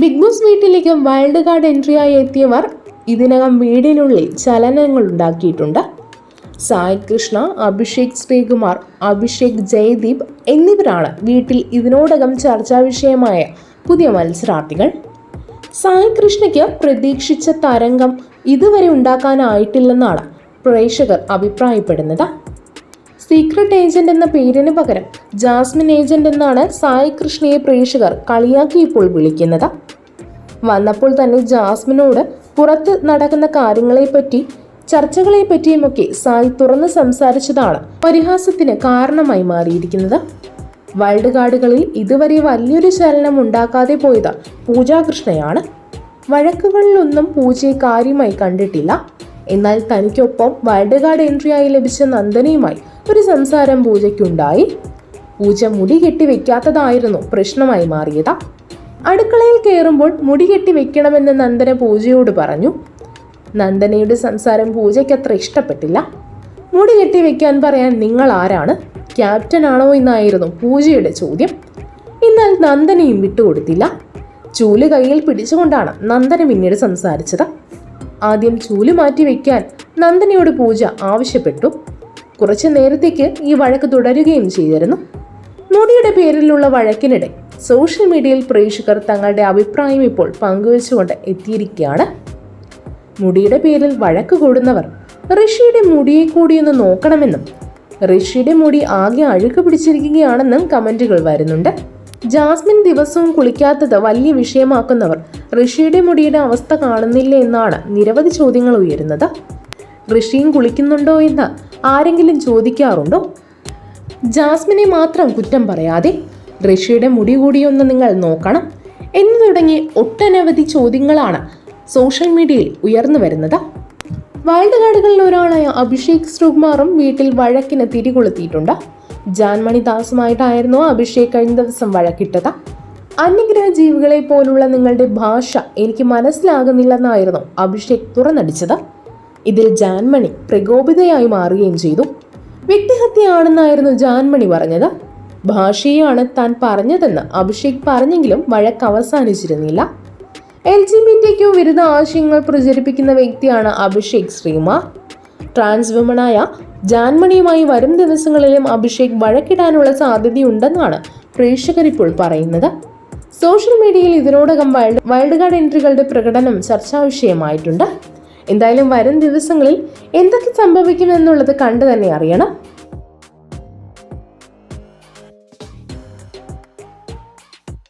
Big Boss വീട്ടിലേക്ക് wild card എൻട്രിയായി എത്തിയവർ ഇതിനകം വീടിനുള്ളിൽ ചലനങ്ങൾ ഉണ്ടാക്കിയിട്ടുണ്ട്. സായ് കൃഷ്ണ അഭിഷേക് ശ്രീകുമാർ അഭിഷേക് ജയദീപ് എന്നിവരാണ് വീട്ടിൽ ഇതിനോടകം ചർച്ചാ വിഷയമായ പുതിയ മത്സരാർത്ഥികൾ. സായ് കൃഷ്ണയ്ക്ക് പ്രതീക്ഷിച്ച തരംഗം ഇതുവരെ ഉണ്ടാക്കാനായിട്ടില്ലെന്നാണ് പ്രേക്ഷകർ അഭിപ്രായപ്പെടുന്നത്. സീക്രട്ട് ഏജന്റ് എന്ന പേരിന് പകരം ജാസ്മിൻ ഏജന്റ് എന്നാണ് സായി കൃഷ്ണയെ പ്രേക്ഷകർ കളിയാക്കി ഇപ്പോൾ വിളിക്കുന്നത്. വന്നപ്പോൾ തന്നെ ജാസ്മിനോട് പുറത്ത് നടക്കുന്ന കാര്യങ്ങളെപ്പറ്റി ചർച്ചകളെ പറ്റിയുമൊക്കെ സായി തുറന്ന് സംസാരിച്ചതാണ് പരിഹാസത്തിന് കാരണമായി മാറിയിരിക്കുന്നത്. വൈൽഡ് കാർഡുകളിൽ ഇതുവരെ വലിയൊരു ചലനം ഉണ്ടാക്കാതെ പോയത് പൂജാകൃഷ്ണയാണ് വഴക്കുകളിലൊന്നും പൂജയെ കാര്യമായി കണ്ടിട്ടില്ല. എന്നാൽ തനിക്കൊപ്പം വൈൽഡ് കാർഡ് എൻട്രിയായി ലഭിച്ച നന്ദനയുമായി ഒരു സംസാരം പൂജയ്ക്കുണ്ടായി. പൂജ മുടി കെട്ടി വെക്കാത്തതായിരുന്നു പ്രശ്നമായി മാറിയത്. അടുക്കളയിൽ കയറുമ്പോൾ മുടി കെട്ടി വെക്കണമെന്ന് നന്ദന പൂജയോട് പറഞ്ഞു. നന്ദനയുടെ സംസാരം പൂജയ്ക്ക് അത്ര ഇഷ്ടപ്പെട്ടില്ല. മുടി കെട്ടി വെക്കാൻ പറയാൻ നിങ്ങൾ ആരാണ്? ക്യാപ്റ്റൻ ആണോ എന്നായിരുന്നു പൂജയുടെ ചോദ്യം. എന്നാൽ നന്ദനയും വിട്ടുകൊടുത്തില്ല. ചൂൽ കയ്യിൽ പിടിച്ചുകൊണ്ടാണ് നന്ദന പിന്നീട് സംസാരിച്ചത്. ആദ്യം ചൂൽ മാറ്റി വെക്കാൻ നന്ദനയോട് പൂജ ആവശ്യപ്പെട്ടു. കുറച്ചു നേരത്തേക്ക് ഈ വഴക്ക് തുടരുകയും ചെയ്തിരുന്നു. മുടിയുടെ പേരിലുള്ള വഴക്കിനിടെ സോഷ്യൽ മീഡിയയിൽ പ്രേക്ഷകർ തങ്ങളുടെ അഭിപ്രായം ഇപ്പോൾ പങ്കുവച്ചുകൊണ്ട് എത്തിയിരിക്കുകയാണ്. മുടിയുടെ പേരിൽ വഴക്ക് കൂടുന്നവർ ഋഷിയുടെ മുടിയെ കൂടിയൊന്ന് നോക്കണമെന്നും ഋഷിയുടെ മുടി ആകെ അഴുക്ക് പിടിച്ചിരിക്കുകയാണെന്നും കമന്റുകൾ വരുന്നുണ്ട്. ജാസ്മിൻ ദിവസവും കുളിക്കാത്തത് വലിയ വിഷയമാക്കുന്നവർ ഋഷിയുടെ മുടിയുടെ അവസ്ഥ കാണുന്നില്ല എന്നാണ് നിരവധി ചോദ്യങ്ങൾ ഉയരുന്നത്. ഋഷിയും കുളിക്കുന്നുണ്ടോ എന്ന് ആരെങ്കിലും ചോദിക്കാറുണ്ടോ? ജാസ്മിനെ മാത്രം കുറ്റം പറയാതെ ഋഷിയുടെ മുടി കൂടിയൊന്ന് നിങ്ങൾ നോക്കണം എന്ന് തുടങ്ങി ഒട്ടനവധി ചോദ്യങ്ങളാണ് സോഷ്യൽ മീഡിയയിൽ ഉയർന്നു വരുന്നത്. വൈൽഡ് കാർഡുകളിൽ ഒരാളായ അഭിഷേക് ശ്രീകുമാറും വീട്ടിൽ വഴക്കിന് തിരികൊളുത്തിയിട്ടുണ്ട്. ജാൻമണി ദാസുമായിട്ടായിരുന്നു അഭിഷേക് കഴിഞ്ഞ ദിവസം വഴക്കിട്ടത്. അന്യഗ്രഹ ജീവികളെ പോലുള്ള നിങ്ങളുടെ ഭാഷ എനിക്ക് മനസ്സിലാകുന്നില്ലെന്നായിരുന്നു അഭിഷേക് തുറന്നടിച്ചത്. ഇതിൽ ജാൻമണി പ്രകോപിതയായി മാറുകയും ചെയ്തു. വ്യക്തിഹത്യയാണെന്നായിരുന്നു ജാൻമണി പറഞ്ഞത്. ഭാഷയാണ് താൻ പറഞ്ഞതെന്ന് അഭിഷേക് പറഞ്ഞെങ്കിലും വഴക്ക് അവസാനിച്ചിരുന്നില്ല. എൽ ജി ബി ടി വിരുദ്ധ ആശയങ്ങൾ പ്രചരിപ്പിക്കുന്ന വ്യക്തിയാണ് അഭിഷേക് ശ്രീമാർ. ട്രാൻസ് വിമണായ ജാൻമണിയുമായി വരും ദിവസങ്ങളിലും അഭിഷേക് വഴക്കിടാനുള്ള സാധ്യതയുണ്ടെന്നാണ് പ്രേക്ഷകർ ഇപ്പോൾ പറയുന്നത്. സോഷ്യൽ മീഡിയയിൽ ഇതിനോടകം വൈൽഡ് വൈൽഡ് കാർഡ് എൻട്രികളുടെ പ്രകടനം ചർച്ചാ വിഷയമായിട്ടുണ്ട് എന്തായാലും വരും ദിവസങ്ങളിൽ എന്തൊക്കെ സംഭവിക്കുമെന്നുള്ളത് കണ്ടു തന്നെ അറിയണം.